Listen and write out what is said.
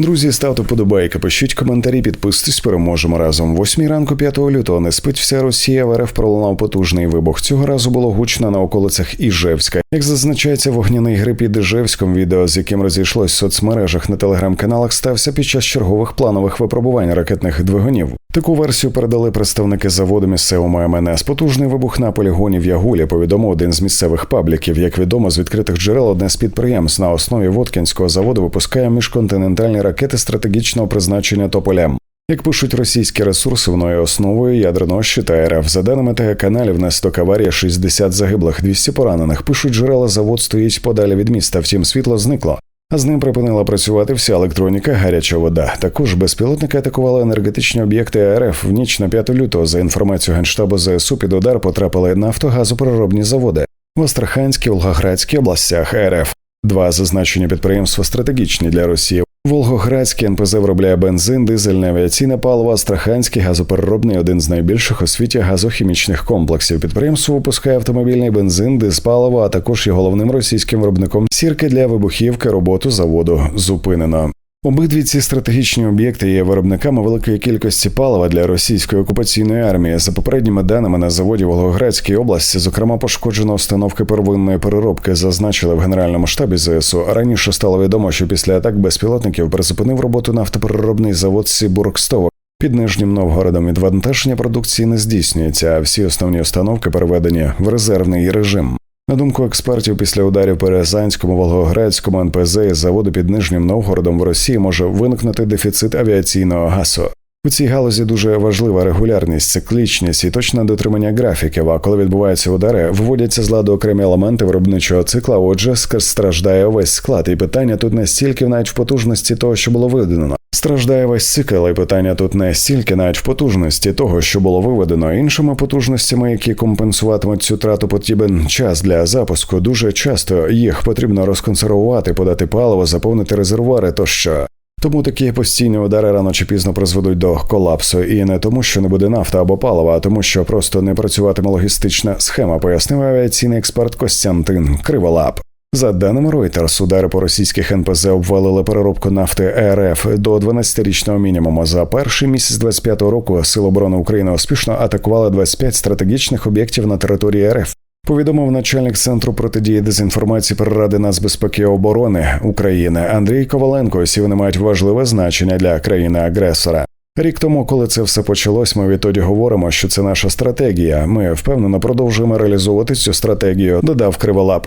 Друзі, ставте подобайки, пишіть коментарі, підписуйтесь, переможемо разом. Восьмій ранку 5 лютого не спить вся Росія. В РФ пролунав потужний вибух. Цього разу було гучно на околицях Іжевська. Як зазначається, вогняний гриб під Іжевськом, відео з яким розійшлось в соцмережах на телеграм-каналах, стався під час чергових планових випробувань ракетних двигунів. Таку версію передали представники заводу місцевому МНС. Потужний вибух на полігоні в Ягулі повідомив один з місцевих пабліків. Як відомо з відкритих джерел, одне з підприємств на основі Воткінського заводу випускає міжконтинентальні ракети стратегічного призначення Тополям. Як пишуть російські ресурси, воно є основою ядерного щита РФ. За даними телеканалів, внаслідок аварії 60 загиблих, 200 поранених. Пишуть джерела, завод стоїть подалі від міста. Втім, світло зникло. З ним припинила працювати вся електроніка, гаряча вода. Також безпілотники атакували енергетичні об'єкти РФ в ніч на 5 лютого. За інформацією генштабу ЗСУ під удар потрапили нафтогазопереробні заводи в Астраханській, Волгоградській областях РФ. Два зазначені підприємства стратегічні для Росії. Волгоградський НПЗ виробляє бензин, дизельне авіаційне паливо, Астраханський газопереробний один з найбільших у світі газохімічних комплексів. Підприємство випускає автомобільний бензин, дизпаливо, а також є головним російським виробником сірки для вибухівки. Роботу заводу зупинено. Обидві ці стратегічні об'єкти є виробниками великої кількості палива для російської окупаційної армії. За попередніми даними на заводі Волгоградській області, зокрема, пошкоджено установки первинної переробки, зазначили в генеральному штабі ЗСУ. Раніше стало відомо, що після атак безпілотників призупинив роботу нафтопереробний завод Сібургстово. Під Нижнім Новгородом відвантаження продукції не здійснюється, а всі основні установки переведені в резервний режим. На думку експертів, після ударів по Рязанському, Волгоградському НПЗ і заводу під Нижнім Новгородом в Росії може виникнути дефіцит авіаційного газу. У цій галузі дуже важлива регулярність, циклічність і точне дотримання графіків. А коли відбуваються удари, виводяться з ладу окремі елементи виробничого цикла. Отже, страждає увесь склад. І питання тут не стільки навіть в потужності того, що було видано. Страждає весь цикл, і питання тут не стільки навіть в потужності того, що було виведено іншими потужностями, які компенсуватимуть цю трату, потрібен час для запуску. Дуже часто їх потрібно розконсервувати, подати паливо, заповнити резервуари тощо. Тому такі постійні удари рано чи пізно призведуть до колапсу, і не тому, що не буде нафта або палива, а тому, що просто не працюватиме логістична схема, пояснив авіаційний експерт Костянтин Криволап. За даними Reuters, удари по російських НПЗ обвалили переробку нафти РФ до 12-річного мінімуму. За перший місяць 25-го року Сил оборони України успішно атакували 25 стратегічних об'єктів на території РФ. Повідомив начальник центру протидії дезінформації при Ради нацбезпеки і оборони України Андрій Коваленко. Усі вони мають важливе значення для країни-агресора. Рік тому, коли це все почалось, ми відтоді говоримо, що це наша стратегія. Ми впевнено продовжуємо реалізовувати цю стратегію. Додав Криволап.